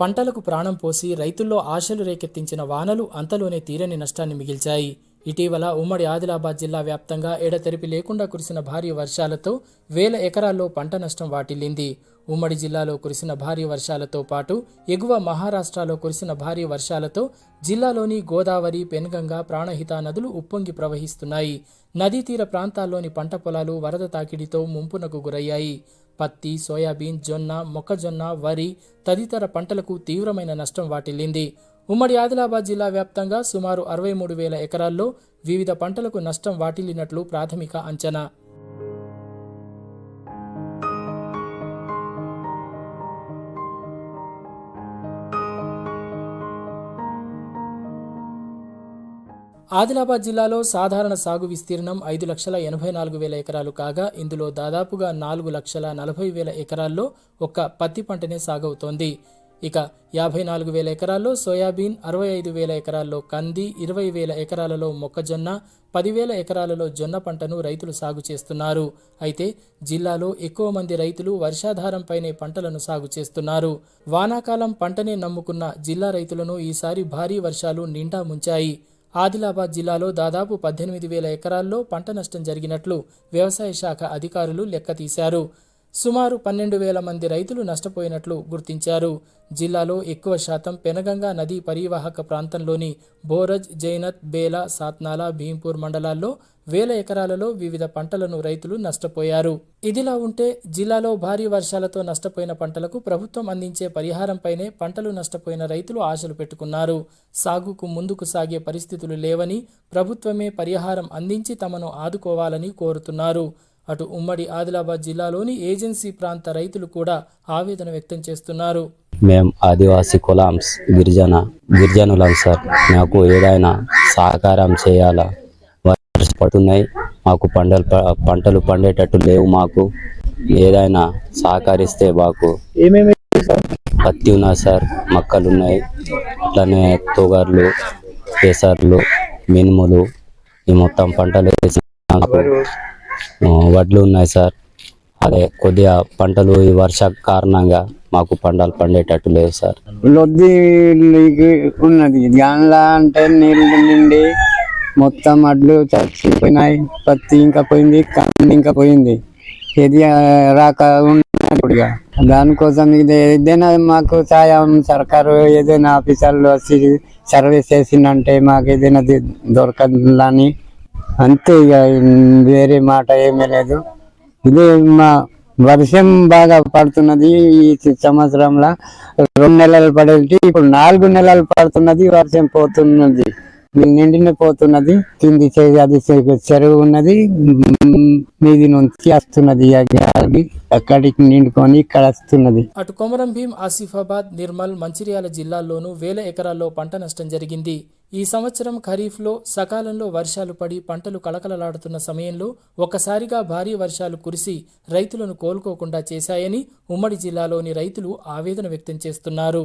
పంటలకు ప్రాణం పోసి రైతుల్లో ఆశలు రేకెత్తించిన వానలు అంతలోనే తీరని నష్టాన్ని మిగిల్చాయి. ఇటీవల ఉమ్మడి ఆదిలాబాద్ జిల్లా వ్యాప్తంగా ఎడతెరిపి లేకుండా కురిసిన భారీ వర్షాలతో వేల ఎకరాల్లో పంట నష్టం వాటిల్లింది. ఉమ్మడి జిల్లాలో కురిసిన భారీ వర్షాలతో పాటు ఎగువ మహారాష్ట్రలో కురిసిన భారీ వర్షాలతో జిల్లాలోని గోదావరి పెన్గంగ ప్రాణహిత నదులు ఉప్పొంగి ప్రవహిస్తున్నాయి. నదీ తీర ప్రాంతాల్లోని పంట పొలాలు వరద తాకిడితో ముంపునకు గురయ్యాయి. పత్తి సోయాబీన్ జొన్న మొక్కజొన్న వరి తదితర పంటలకు తీవ్రమైన నష్టం వాటిల్లింది. ఉమ్మడి ఆదిలాబాద్ జిల్లా వ్యాప్తంగా సుమారు అరవై మూడు వేల ఎకరాల్లో వివిధ పంటలకు నష్టం వాటిల్లినట్లు ప్రాథమిక అంచనా. ఆదిలాబాద్ జిల్లాలో సాధారణ సాగు విస్తీర్ణం ఐదు లక్షల ఎనభై నాలుగు వేల ఎకరాలు కాగా ఇందులో దాదాపుగా నాలుగు లక్షల నలభై వేల ఎకరాల్లో ఒక్క పత్తి పంటనే సాగవుతోంది. ఇక యాభై నాలుగు వేల ఎకరాల్లో సోయాబీన్ అరవై ఐదు వేల ఎకరాల్లో కంది ఇరవై వేల ఎకరాలలో మొక్కజొన్న పదివేల ఎకరాలలో జొన్న పంటను రైతులు సాగు చేస్తున్నారు. అయితే జిల్లాలో ఎక్కువ మంది రైతులు వర్షాధారంపైనే పంటలను సాగు చేస్తున్నారు. వానాకాలం పంటనే నమ్ముకున్న జిల్లా రైతులను ఈసారి భారీ వర్షాలు నిండా ముంచాయి. ఆదిలాబాద్ జిల్లాలో దాదాపు పద్దెనిమిది వేల ఎకరాల్లో పంట నష్టం జరిగినట్లు వ్యవసాయ శాఖ అధికారులు లెక్కతీశారు. సుమారు పన్నెండు వేల మంది రైతులు నష్టపోయినట్లు గుర్తించారు. జిల్లాలో ఎక్కువ శాతం పెనగంగా నదీ పరివాహక ప్రాంతంలోని బోరజ్ జైనత్ బేలా సాత్నాల భీంపూర్ మండలాల్లో వేల ఎకరాలలో వివిధ పంటలను రైతులు నష్టపోయారు. ఇదిలా ఉంటే జిల్లాలో భారీ వర్షాలతో నష్టపోయిన పంటలకు ప్రభుత్వం అందించే పరిహారంపైనే పంటలు నష్టపోయిన రైతులు ఆశలు పెట్టుకున్నారు. సాగుకు ముందుకు సాగే పరిస్థితులు లేవని ప్రభుత్వమే పరిహారం అందించి తమను ఆదుకోవాలని కోరుతున్నారు. అటు ఉమ్మడి ఆదిలాబాద్ జిల్లాలోని ఏజెన్సీ ప్రాంత రైతులు కూడా ఆవేదన వ్యక్తం చేస్తున్నారు. మేము ఆదివాసీ కులాంస్ గిరిజన గిరిజనులం సార్. మాకు ఏదైనా సహకారం చేయాలా? వర్షం పడుతున్నాయి. మాకు పంటలు పంటలు పండేటట్టు లేవు మాకు. ఏదైనా సహకరిస్తే మాకు పత్తి ఉన్నది సార్ మక్కలు ఉన్నాయి. అట్లనే తోగర్లు పెసర్లు మినుములు ఈ మొత్తం పంటలు వడ్లు ఉన్నాయి సార్. అదే కొద్దిగా పంటలు ఈ వర్ష కారణంగా మాకు పంటలు పండేటట్టు లేవు సార్. లొద్ది ఉన్నది. దానిలా అంటే నీళ్ళు నిండి మొత్తం అడ్లు చచ్చిపోయినాయి. పత్తి ఇంకా పోయింది కంది ఇంకా పోయింది. ఏది రాక ఉన్నప్పుడుగా దానికోసం ఇది ఏదైనా మాకు సాయం సర్కారు ఏదైనా ఆఫీసర్లు వచ్చి సర్వీస్ చేసిందంటే మాకు ఏదైనా దొరకదు దొరకదని అంతే ఇక వేరే మాట ఏమీ లేదు. ఇది మా వర్షం బాగా పడుతున్నది ఈ సంవత్సరంలో. రెండు నెలలు పడేది ఇప్పుడు నాలుగు నెలలు పడుతున్నది వర్షం పోతున్నది. నిండిన పోతున్నది కింది చే- అది చెరువు ఉన్నది మీది నుంచి వస్తున్నది అక్కడికి నిండుకొని ఇక్కడ వస్తున్నది. అటు కొమరం భీం ఆసిఫాబాద్ నిర్మల్ మంచిర్యాల జిల్లాల్లోనూ వేల ఎకరాల్లో పంట నష్టం జరిగింది. ఈ సంవత్సరం ఖరీఫ్లో సకాలంలో వర్షాలు పడి పంటలు కళకళలాడుతున్న సమయంలో ఒక్కసారిగా భారీ వర్షాలు కురిసి రైతులను కోలుకోకుండా చేశాయని ఉమ్మడి జిల్లాలోని రైతులు ఆవేదన వ్యక్తం చేస్తున్నారు.